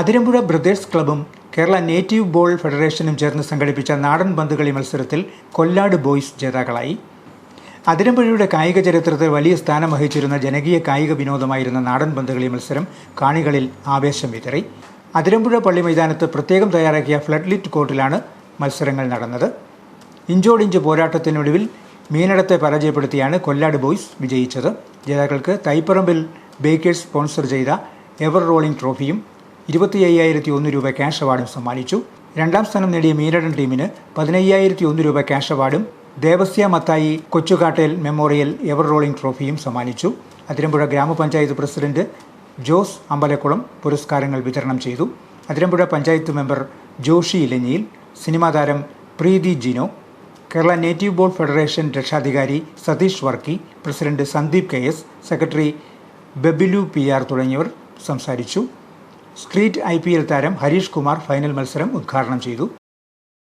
Athirampuzha brothers ക്ലബും Kerala native ball ഫെഡറേഷനും ചേർന്ന് സംഘടിപ്പിച്ച നാടൻ പന്തുകളി മത്സരത്തിൽ കൊല്ലാട് ബോയ്സ് ജേതാക്കളായി. അതിരമ്പുഴയുടെ കായിക ചരിത്രത്തിൽ വലിയ സ്ഥാനം വഹിച്ചിരുന്ന ജനകീയ കായിക വിനോദമായിരുന്ന നാടൻ പന്തുകളി മത്സരം കാണികളിൽ ആവേശം വിതറി. അതിരമ്പുഴ പള്ളി മൈതാനത്ത് പ്രത്യേകം തയ്യാറാക്കിയ ഫ്ലഡ് ലിറ്റ് കോർട്ടിലാണ് മത്സരങ്ങൾ നടന്നത്. ഇഞ്ചോടിഞ്ച് പോരാട്ടത്തിനൊടുവിൽ മീനടത്തെ പരാജയപ്പെടുത്തിയാണ് കൊല്ലാട് ബോയ്സ് വിജയിച്ചത്. ജേതാക്കൾക്ക് തൈപ്പറമ്പിൽ ബേക്കേഴ്സ് സ്പോൺസർ ചെയ്ത എവർ റോളിംഗ് ട്രോഫിയും ഇരുപത്തി അയ്യായിരത്തി ഒന്ന് രൂപ ക്യാഷ് അവാർഡും സമ്മാനിച്ചു. രണ്ടാം സ്ഥാനം നേടിയ മീനടൻ ടീമിന് പതിനയ്യായിരത്തി ഒന്ന് രൂപ ക്യാഷ് അവാർഡും Devasya Mathai Kochukattel memorial ever rolling ട്രോഫിയും സമ്മാനിച്ചു. അതിരമ്പുഴ ഗ്രാമപഞ്ചായത്ത് പ്രസിഡന്റ് ജോസ് അമ്പലക്കുളം പുരസ്കാരങ്ങൾ വിതരണം ചെയ്തു. അതിരമ്പുഴ പഞ്ചായത്ത് മെമ്പർ ജോഷി ഇലഞ്ഞിയിൽ സിനിമാ താരം Preethi Jino Kerala native ball federation രക്ഷാധികാരി Satheesh Varkey president Sandeep K S secretary Babilu P R തുടങ്ങിയവർ സംസാരിച്ചു. സ്ട്രീറ്റ് ഐ പി എൽ താരം ഹരീഷ് കുമാർ ഫൈനൽ മത്സരം ഉദ്ഘാടനം ചെയ്തു.